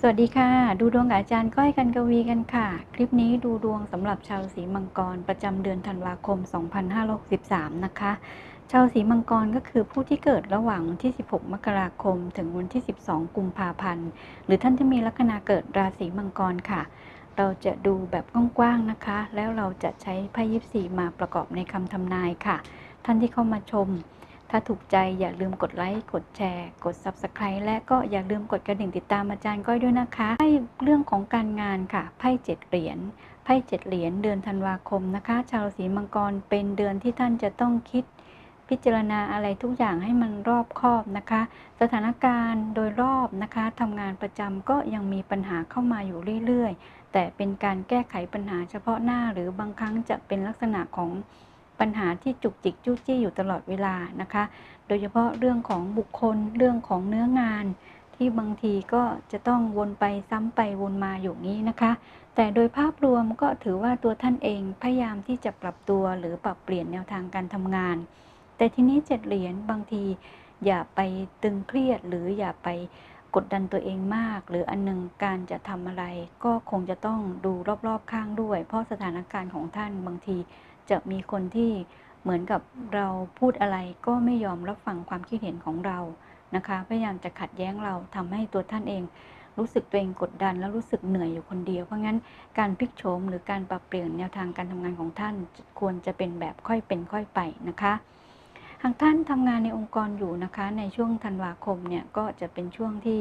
สวัสดีค่ะ ดูดวงกับอาจารย์ก้อยกันกวีกันค่ะ คลิปนี้ดูดวงสำหรับชาวสีมังกรประจำเดือนธันวาคม 2563 นะคะ ชาวสีมังกรก็คือผู้ที่เกิดระหว่างวันที่ 16 มกราคม ถึงวันที่ 12 กุมภาพันธ์ หรือท่านที่มีลัคนาเกิดราศีมังกรค่ะ เราจะดูแบบกว้างๆนะคะ แล้วเราจะใช้ไพ่ยิปซีมาประกอบในคำทำนายค่ะ ท่านที่เข้ามาชม ถ้าถูกใจอย่าลืมกดไลค์ กดแชร์ กด Subscribe และก็อย่าลืมกดกระดิ่งติดตามอาจารย์ก้อยด้วยนะคะไพ่เรื่องของการงานค่ะ ไพ่เจ็ดเหรียญ ไพ่เจ็ดเหรียญเดือนธันวาคมนะคะ ชาวราศีมังกรเป็นเดือนที่ท่านจะต้องคิด พิจารณาอะไรทุกอย่างให้มันรอบคอบนะคะ สถานการณ์โดยรอบนะคะทำงานประจำก็ยังมีปัญหาเข้ามาอยู่เรื่อยๆ แต่เป็นการแก้ไขปัญหาเฉพาะหน้าหรือบางครั้งจะเป็นลักษณะของ ปัญหาที่จุกจิกจู้จี้อยู่ตลอดเวลานะคะ โดยเฉพาะเรื่องของบุคคลเรื่องของเนื้องาน ที่บางทีก็จะต้องวนไปซ้ำไปวนมาอยู่นี้นะคะ แต่โดยภาพรวมก็ถือว่าตัวท่านเองพยายามที่จะปรับตัวหรือปรับเปลี่ยนแนวทางการทำงาน แต่ทีนี้เจ็ดเหรียญบางทีอย่าไปตึงเครียดหรืออย่าไปกดดันตัวเองมาก หรืออันหนึ่งการจะทำอะไร ก็คงจะต้องดูรอบๆข้างด้วย เพราะสถานการณ์ของท่านบางที จะมีคนที่เหมือนกับเราพูดอะไรก็ไม่ยอมรับฟังความคิดเห็นของเรานะคะ พยายามจะขัดแย้งเราทำให้ตัวท่านเอง รู้สึกตัวเองกดดัน แล้วรู้สึกเหนื่อยอยู่คนเดียว เพราะงั้นการพลิกโฉมหรือการปรับเปลี่ยนแนวทางการทำงานของท่าน ควรจะเป็นแบบค่อยเป็นค่อยไปนะคะหากท่านทำงานในองค์กรอยู่นะคะ ในช่วงธันวาคมเนี่ยก็จะเป็นช่วงที่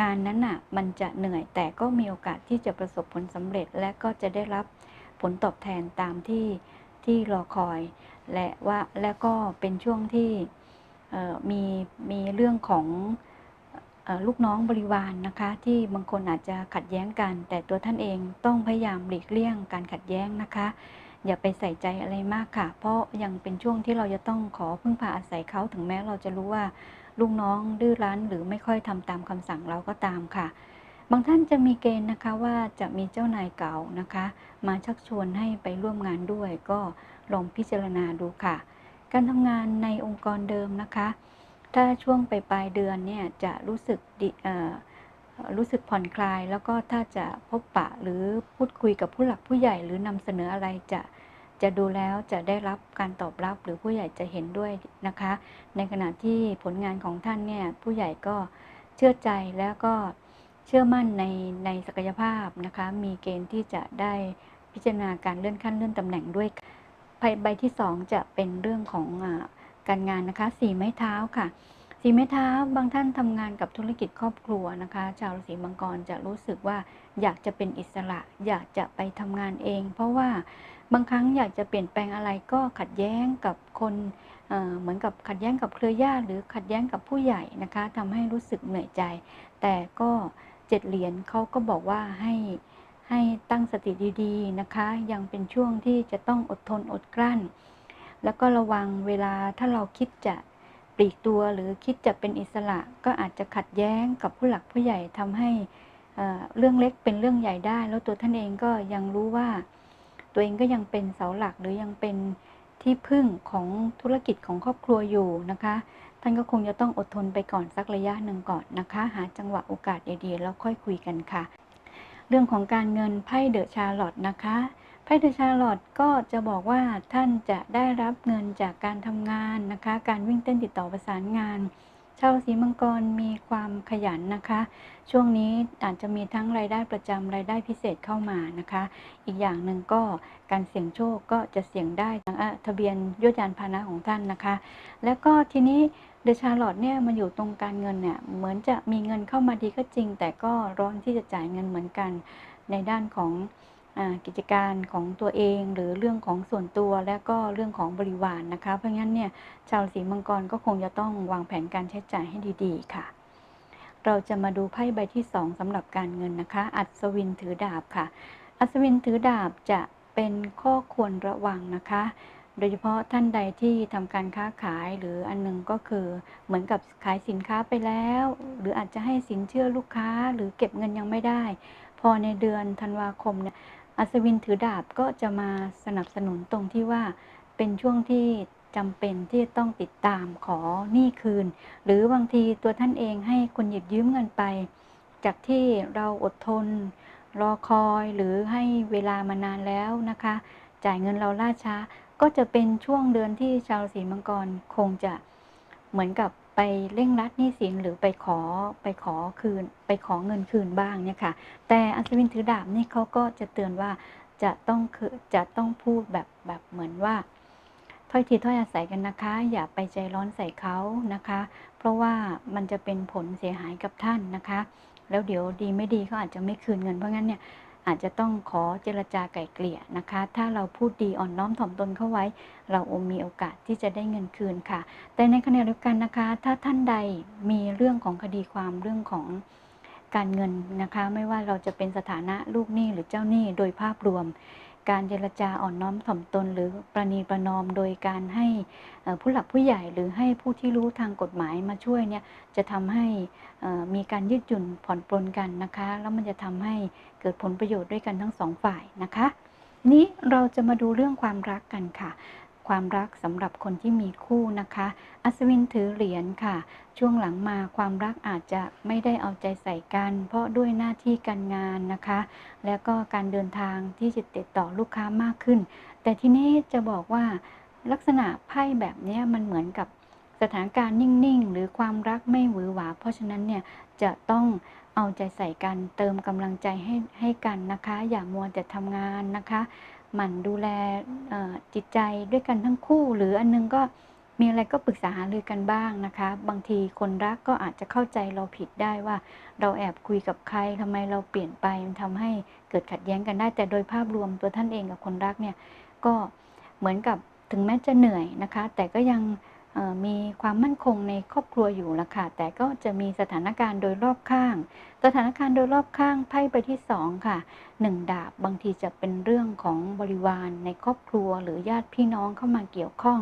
งานนั้นน่ะมันจะเหนื่อยแต่ก็มีโอกาสที่จะประสบผลสำเร็จและก็จะได้รับ ผลตอบแทนตามที่ที่รอคอย และว่าและก็เป็นช่วงที่มีมีเรื่องของลูกน้องบริวารนนะคะที่บางคนอาจจะขัดแย้งกัน แต่ตัวท่านเองต้องพยายามหลีกเลี่ยงการขัดแย้งนะคะ อย่าไปใส่ใจอะไรมากค่ะ เพราะยังเป็นช่วงที่เราจะต้องขอพึ่งพาอาศัยเขาถึงแม้เราจะรู้ว่าลูกน้องดื้อรั้นหรือไม่ค่อยทำตามคำสั่งเราก็ตามค่ะ บางท่านจะมีเกณฑ์นะคะว่าจะมีเจ้านายเก่านะคะ มาชักชวนให้ไปร่วมงานด้วย ก็ลองพิจารณาดูค่ะ การทำงานในองค์กรเดิมนะคะ ถ้าช่วงปปลายเดือนเนี่ยจะรู้สึกรู้สึกผ่อนคลาย แล้วก็ถ้าจะพบปะหรือพูดคุยกับผู้หลักผู้ใหญ่หรือนำเสนออะไรจะจะดูแล้วจะได้รับการตอบรับหรือผู้ใหญ่จะเห็นด้วยนะคะ ในขณะที่ผลงานของท่านเนี่ยผู้ใหญ่ก็เชื่อใจแล้วก็ ชื่อมั่นในในศักยภาพนะคะ มีเกณฑ์ที่จะได้พิจารณาการเลื่อนขั้นเลื่อนตำแหน่งด้วยใบใบที่สองจะเป็นเรื่องของอการงานนะคะสี่ไม้เท้าค่ะ สีไม้เท้าบางท่านทำงานกับธุรกิจครอบครัวนะคะ ชาวราศีมังกรจะรู้สึกว่าอยากจะเป็นอิสระ อยากจะไปทำงานเอง เพราะว่าบางครั้งอยากจะเปลี่ยนแปลงอะไรก็ขัดแย้งกับคนเเหมือนกับขัดแย้งกับเครือญาติหรือขัดแย้งกับผู้ใหญ่นะคะทำให้รู้สึกเหนื่อยใจ แต่ก็เจ็ดเหรียญเขาก็บอกว่าให้ให้ตั้งสติดีๆนะคะ ยังเป็นช่วงที่จะต้องอดทนอดกลั้น แล้วก็ระวังเวลาถ้าเราคิดจะปลีกตัวหรือคิดจะเป็นอิสระ ก็อาจจะขัดแย้งกับผู้หลักผู้ใหญ่ทำให้เอ่อเรื่องเล็กเป็นเรื่องใหญ่ได้ แล้วตัวท่านเองก็ยังรู้ว่า ตัวเองก็ยังเป็นเสาหลักหรือยังเป็นที่พึ่งของธุรกิจของครอบครัวอยู่นะคะ ท่านก็คงจะต้องอดทนไปก่อนสักระยะหนึ่งก่อนนะคะ หาจังหวะโอกาสดีๆแล้วค่อยคุยกันค่ะ เรื่องของการเงินไพ่เดอะชาร์ลอตนะคะไพ่เดอะชาร์ลอตก็จะบอกว่าท่านจะได้รับเงินจากการทำงานนะคะ การวิ่งเต้นติดต่อประสานงานชาวราศีมังกรมีความขยันนะคะ ช่วงนี้อาจจะมีทั้งรายได้ประจำรายได้พิเศษเข้ามานะคะ อีกอย่างหนึ่งก็การเสี่ยงโชคก็จะเสี่ยงได้ทางอะทะเบียนยวดยานพาหนะของท่านนะคะ แล้วก็ทีนี้ เดชาร์ลอตเนี่ยมาอยู่ตรงการเงินเนี่ยเหมือนจะมีเงินเข้ามาดีก็จริง แต่ก็ร้อนที่จะจ่ายเงินเหมือนกันในด้านของอกิจการของตัวเองหรือเรื่องของส่วนตัวและก็เรื่องของบริวารนนะคะ เพราะงั้นเนี่ยชาวราศีมังกรก็คงจะต้องวางแผนการใช้จ่ายให้ดีๆค่ะ เราจะมาดูไพ่ใบที่สองสำหรับการเงินนะคะ อัศวินถือดาบค่ะ อัศวินถือดาบจะเป็นข้อควรระวังนะคะ โดยเฉพาะท่านใดที่ทำการค้าขายหรืออันหนึงก็คือเหมือนกับขายสินค้าไปแล้ว หรืออาจจะให้สินเชื่อลูกค้าหรือเก็บเงินยังไม่ได้ พอในเดือนธันวาคมเนี่ยอัศวินถือดาบก็จะมาสนับสนุนตรงที่ว่าเป็นช่วงที่จำเป็นที่ต้องติดตามขอหนี้คืน หรือบางทีตัวท่านเองให้คนหยิบยืมเงินไป จากที่เราอดทน รอคอยหรือให้เวลามานานแล้วนะคะ จ่ายเงินเราล่าช้า ก็จะเป็นช่วงเดือนที่ชาวราศีมังกรคงจะเหมือนกับไปเร่งรัดหนี้สินหรือไปขอไปขอคืน ไปขอเงินคืนบ้างเนี่ยค่ะ แต่อัศวินถือดาบนี่เขาก็จะเตือนว่าจะต้องคือจะต้องพูดแบบแบบเหมือนว่าถ้อยทีถ้อยอาศัยกันนะคะ อย่าไปใจร้อนใส่เขานะคะ เพราะว่ามันจะเป็นผลเสียหายกับท่านนะคะ แล้วเดี๋ยวดีไม่ดีเขาอาจจะไม่คืนเงินเพราะงั้นเนี่ย อาจจะต้องขอเจรจาไกล่เกลี่ยนะคะ ถ้าเราพูดดีอ่อนน้อมถ่อมตนเข้าไว้ เรามีโอกาสที่จะได้เงินคืนค่ะ แต่ในขณะเดียวกันนะคะ ถ้าท่านใดมีเรื่องของคดีความเรื่องของการเงินนะคะ ไม่ว่าเราจะเป็นสถานะลูกหนี้หรือเจ้าหนี้โดยภาพรวม การเจรจาอ่อนน้อมถ่อมตน หรือประนีประนอมโดยการให้ผู้หลักผู้ใหญ่หรือให้ผู้ที่รู้ทางกฎหมายมาช่วยเนี่ยจะทำให้มีการยืดหยุ่นผ่อนปลนกันนะคะ แล้วมันจะทำให้เกิดผลประโยชน์ด้วยกันทั้งสองฝ่ายนะคะ นี้เราจะมาดูเรื่องความรักกันค่ะ ความรักสำหรับคนที่มีคู่นะคะ อัศวินถือเหรียญค่ะ ช่วงหลังมาความรักอาจจะไม่ได้เอาใจใส่กัน เพราะด้วยหน้าที่การงานนะคะ แล้วก็การเดินทางที่จะติดต่อลูกค้ามากขึ้น แต่ทีนี้จะบอกว่าลักษณะไพ่แบบนี้มันเหมือนกับสถานการณ์นิ่ง ๆ หรือความรักไม่หวือหวา เพราะฉะนั้นเนี่ยจะต้องเอาใจใส่กันเติมกำลังใจให้ให้กันนะคะ อย่ามัวแต่ทำงานนะคะ หมั่นดูแลจิตใจด้วยกันทั้งคู่ หรืออันนึงก็มีอะไรก็ปรึกษาหารือกันบ้างนะคะ บางทีคนรักก็อาจจะเข้าใจเราผิดได้ว่า เราแอบคุยกับใครทำไมเราเปลี่ยนไปมันทำให้เกิดขัดแย้งกันได้ แต่โดยภาพรวมตัวท่านเองกับคนรักเนี่ยก็เหมือนกับถึงแม้จะเหนื่อยนะคะ แต่ก็ยัง มีความมั่นคงในครอบครัวอยู่ละค่ะ แต่ก็จะมีสถานการณ์โดยรอบข้าง สถานการณ์โดยรอบข้างไพ่ใบที่สองค่ะหนึ่งดาบบางทีจะเป็นเรื่องของบริวารในครอบครัวหรือญาติพี่น้องเข้ามาเกี่ยวข้อง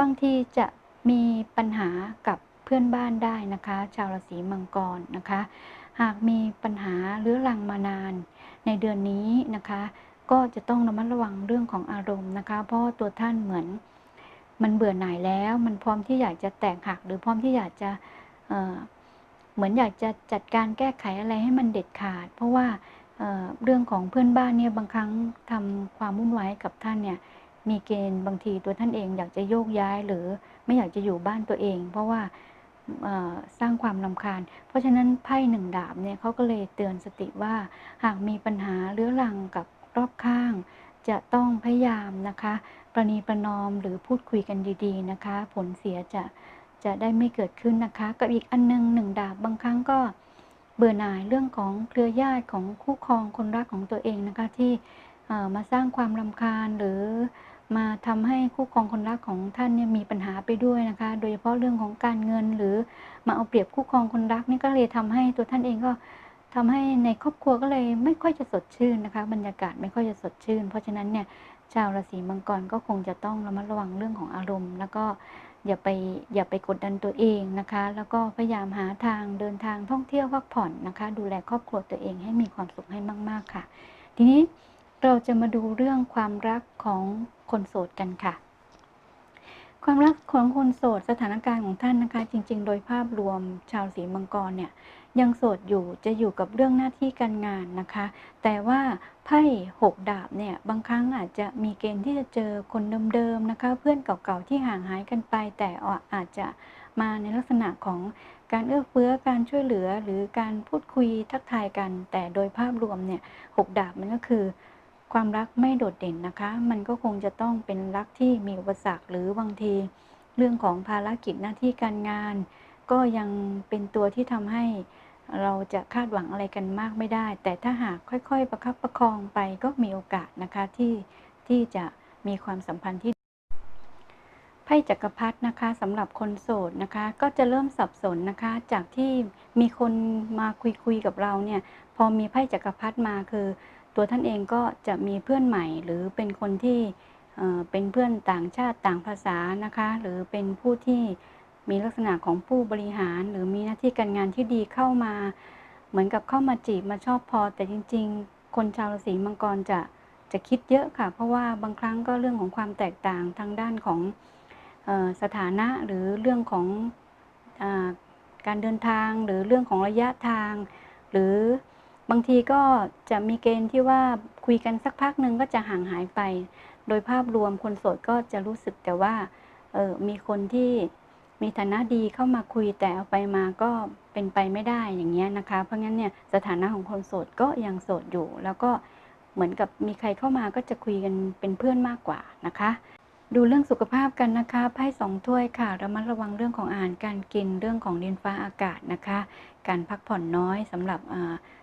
บางทีจะมีปัญหากับเพื่อนบ้านได้นะคะ ชาวราศีมังกรนะคะ หากมีปัญหาเรื้อรังมานาน ในเดือนนี้นะคะ ก็จะต้องระมัดระวังเรื่องของอารมณ์นะคะ เพราะตัวท่านเหมือน มันเบื่อหน่ายแล้ว มันพร้อมที่อยากจะแตกหัก หรือพร้อมที่อยากจะเเหมือนอยากจะจัดการแก้ไขอะไรให้มันเด็ดขาด เพราะว่าเเรื่องของเพื่อนบ้านเนี่ยบางครั้งทำความวุ่นวายกับท่านเนี่ยมีเกณฑ์บางทีตัวท่านเองอยากจะโยกย้ายหรือไม่อยากจะอยู่บ้านตัวเอง เพราะว่าสร้างความลำคาญ เพราะฉะนั้นไพ่หนึ่งดาบเนี่ยเขาก็เลยเตือนสติว่า หากมีปัญหาเรื้อรังกับรอบข้าง จะต้องพยายามนะคะ ประนีประนอมหรือพูดคุยกันดีๆนะคะ ผลเสียจะจะได้ไม่เกิดขึ้นนะคะ กับอีกอันนึงหนึ่งดาบบางครั้งก็เบื่อหน่ายเรื่องของเครือญาติของคู่ครองคนรักของตัวเองนะคะที่มาสร้างความรำคาญหรือมาทำให้คู่ครองคนรักของท่านเนี่ยมีปัญหาไปด้วยนะคะ โดยเฉพาะเรื่องของการเงินหรือมาเอาเปรียบคู่ครองคนรักนี่ก็เลยทำให้ตัวท่านเองก็ทำให้ในครอบครัวก็เลยไม่ค่อยจะสดชื่นนะคะ บรรยากาศไม่ค่อยจะสดชื่น เพราะฉะนั้นเนี่ย ชาวราศีมังกรก็คงจะต้องระมัดระวังเรื่องของอารมณ์ แล้วก็อย่าไปอย่าไปกดดันตัวเองนะคะ แล้วก็พยายามหาทางเดินทางท่องเที่ยวพักผ่อนนะคะ ดูแลครอบครัวตัวเองให้มีความสุขให้มาก ๆค่ะ ทีนี้เราจะมาดูเรื่องความรักของคนโสดกันค่ะ ความรักของคนโสดสถานการณ์ของท่านนะคะ จริง ๆ โดยภาพรวมชาวสีมังกรเนี่ย ยังโสดอยู่จะอยู่กับเรื่องหน้าที่การงานนะคะ แต่ว่าไพ่หกดาบเนี่ยบางครั้งอาจจะมีเกณฑ์ที่จะเจอคนเดิมๆนะคะ เพื่อนเก่าๆที่ห่างหายกันไป แต่อาจจะมาในลักษณะของการเอื้อเฟื้อการช่วยเหลือหรือการพูดคุยทักทายกัน แต่โดยภาพรวมเนี่ยหกดาบมันก็คือ ความรักไม่โดดเด่นนะคะ มันก็คงจะต้องเป็นรักที่มีอุปสรรคหรือบางที เรื่องของภารกิจหน้าที่การงาน ก็ยังเป็นตัวที่ทำให้ เราจะคาดหวังอะไรกันมากไม่ได้ แต่ถ้าหากค่อยๆ ประคับประคองไปก็มีโอกาสนะคะที่ที่จะมีความสัมพันธ์ที่ไพ่จักรพรรดินะคะสำหรับคนโสดนะคะ ก็จะเริ่มสับสนนะคะ จากที่มีคนมาคุยคุยๆกับเราเนี่ย พอมีไพ่จักรพรรดิมาคือ ตัวท่านเองก็จะมีเพื่อนใหม่ หรือเป็นคนที่เอ่อเป็นเพื่อนต่างชาติต่างภาษานะคะ หรือเป็นผู้ที่ มีลักษณะของผู้บริหาร หรือมีหน้าที่การงานที่ดีเข้ามา เหมือนกับเข้ามาจีบมาชอบพอ แต่จริง ๆ คนชาวราศีมังกรจะจะคิดเยอะค่ะ เพราะว่าบางครั้งก็เรื่องของความแตกต่างทางด้านของออสถานะหรือเรื่องของอการเดินทางหรือเรื่องของระยะทาง หรือบางทีก็จะมีเกณฑ์ที่ว่าคุยกันสักพักหนึ่งก็จะห่างหายไป โดยภาพรวมคนโสดก็จะรู้สึกแต่ว่าออมีคนที่ มีฐานะดีเข้ามาคุยแต่เอาไปมาก็เป็นไปไม่ได้อย่างเงี้ยนะคะ เพราะงั้นเนี่ยสถานะของคนโสดก็ยังโสดอยู่ แล้วก็เหมือนกับมีใครเข้ามาก็จะคุยกันเป็นเพื่อนมากกว่านะคะ ดูเรื่องสุขภาพกันนะคะ ไพ่สองถ้วยค่ะ ระมัดระวังเรื่องของอาหารการกิน เรื่องของดินฟ้าอากาศนะคะ การพักผ่อนน้อยสำหรับ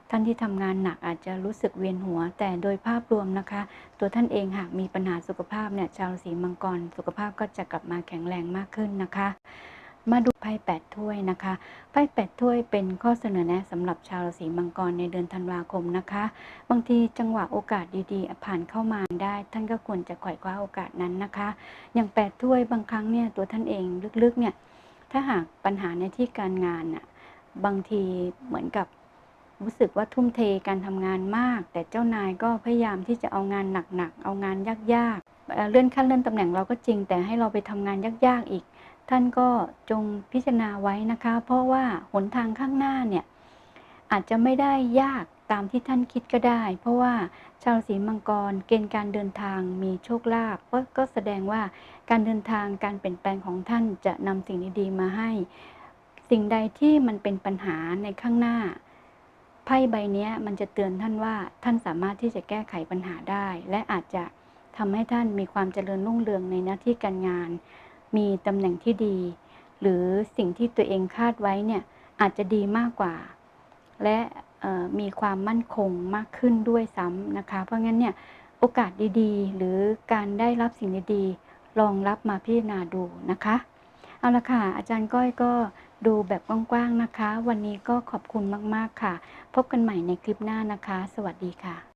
ท่านที่ทำงานหนักอาจจะรู้สึกเวียนหัว แต่โดยภาพรวมนะคะ ตัวท่านเองหากมีปัญหาสุขภาพเนี่ย ชาวสีมังกรสุขภาพก็จะกลับมาแข็งแรงมากขึ้นนะคะ มาดูไพ่แปดถ้วยนะคะไพ่แปดถ้วยเป็นข้อเสนอแนะสำหรับชาวราศีมังกรในเดือนธันวาคมนะคะ บางทีจังหวะโอกาสดีๆ ผ่านเข้ามาได้ ท่านก็ควรจะไขว่คว้าโอกาสนั้นนะคะ อย่างแปดถ้วยบางครั้งเนี่ยตัวท่านเองลึกๆเนี่ยถ้าหากปัญหาในที่การงานน่ะบางทีเหมือนกับรู้สึกว่าทุ่มเทการทำงานมาก แต่เจ้านายก็พยายามที่จะเอางานหนักๆเอางานยากๆเอ่อเลื่อนขั้นเลื่อนตำแหน่งเราก็จริง แต่ให้เราไปทำงานยากๆอีก ท่านก็จงพิจารณาไว้นะคะ เพราะว่าหนทางข้างหน้าเนี่ยอาจจะไม่ได้ยากตามที่ท่านคิดก็ได้ เพราะว่าชาวราศีมังกรเกณฑ์การเดินทางมีโชคลาภก็ก็แสดงว่าการเดินทางการเปลี่ยนแปลงของท่านจะนำสิ่งดีๆมาให้ สิ่งใดที่มันเป็นปัญหาในข้างหน้าไพ่ใบนี้มันจะเตือนท่านว่าท่านสามารถที่จะแก้ไขปัญหาได้ และอาจจะทำให้ท่านมีความเจริญรุ่งเรืองในหน้าที่การงาน มีตำแหน่งที่ดี หรือสิ่งที่ตัวเองคาดไว้เนี่ยอาจจะดีมากกว่า และมีความมั่นคงมากขึ้นด้วยซ้ำนะคะ เพราะงั้นเนี่ยโอกาสดีๆ หรือการได้รับสิ่งดีๆลองรับมาพิจารณาดูนะคะ เอาละค่ะ อาจารย์ก้อยก็ดูแบบกว้างๆนะคะ วันนี้ก็ขอบคุณมากๆค่ะ พบกันใหม่ในคลิปหน้านะคะ สวัสดีค่ะ